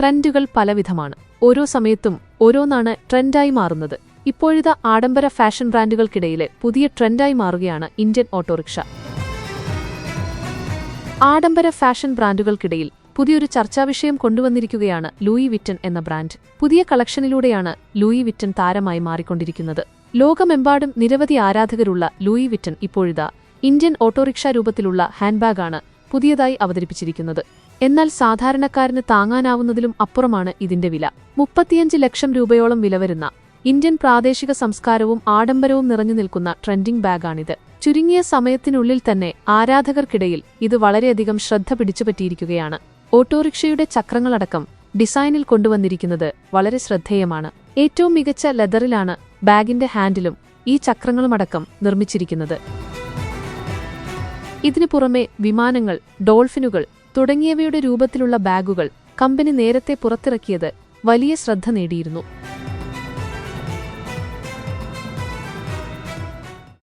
ട്രെൻഡുകൾ പലവിധമാണ്. ഓരോ സമയത്തും ഓരോന്നാണ് ട്രെൻഡായി മാറുന്നത്. ഇപ്പോഴത്തെ ആഡംബര ഫാഷൻ ബ്രാൻഡുകൾക്കിടയിലെ പുതിയ ട്രെൻഡായി മാറുകയാണ് ഇന്ത്യൻ ഓട്ടോറിക്ഷ. ആഡംബര ഫാഷൻ ബ്രാൻഡുകൾക്കിടയിൽ പുതിയൊരു ചർച്ചാവിഷയം കൊണ്ടുവന്നിരിക്കുകയാണ് ലൂയി വിറ്റൻ എന്ന ബ്രാൻഡ്. പുതിയ കളക്ഷനിലൂടെയാണ് ലൂയി വിറ്റൻ താരമായി മാറിക്കൊണ്ടിരിക്കുന്നത്. ലോകമെമ്പാടും നിരവധി ആരാധകരുള്ള ലൂയി വിറ്റൻ ഇപ്പോഴിതാ ഇന്ത്യൻ ഓട്ടോറിക്ഷ രൂപത്തിലുള്ള ഹാൻഡ്ബാഗാണ് പുതിയതായി അവതരിപ്പിച്ചിരിക്കുന്നത്. എന്നാൽ സാധാരണക്കാരന് താങ്ങാനാവുന്നതിലും അപ്പുറമാണ് ഇതിന്റെ വില. മുപ്പത്തിയഞ്ച് ലക്ഷം രൂപയോളം വില വരുന്ന ഇന്ത്യൻ പ്രാദേശിക സംസ്കാരവും ആഡംബരവും നിറഞ്ഞു നിൽക്കുന്ന ട്രെൻഡിംഗ് ബാഗാണിത്. ചുരുങ്ങിയ സമയത്തിനുള്ളിൽ തന്നെ ആരാധകർക്കിടയിൽ ഇത് വളരെയധികം ശ്രദ്ധ പിടിച്ചുപറ്റിയിരിക്കുകയാണ്. ഓട്ടോറിക്ഷയുടെ ചക്രങ്ങളടക്കം ഡിസൈനിൽ കൊണ്ടുവന്നിരിക്കുന്നത് വളരെ ശ്രദ്ധേയമാണ്. ഏറ്റവും മികച്ച ലെതറിലാണ് ബാഗിന്റെ ഹാൻഡിലും ഈ ചക്രങ്ങളുമടക്കം നിർമ്മിച്ചിരിക്കുന്നത്. ഇതിനു പുറമെ വിമാനങ്ങൾ ഡോൾഫിനുകൾ തുടങ്ങിയവയുടെ രൂപത്തിലുള്ള ബാഗുകൾ കമ്പനി നേരത്തെ പുറത്തിറക്കിയത് വലിയ ശ്രദ്ധ നേടിയിരുന്നു.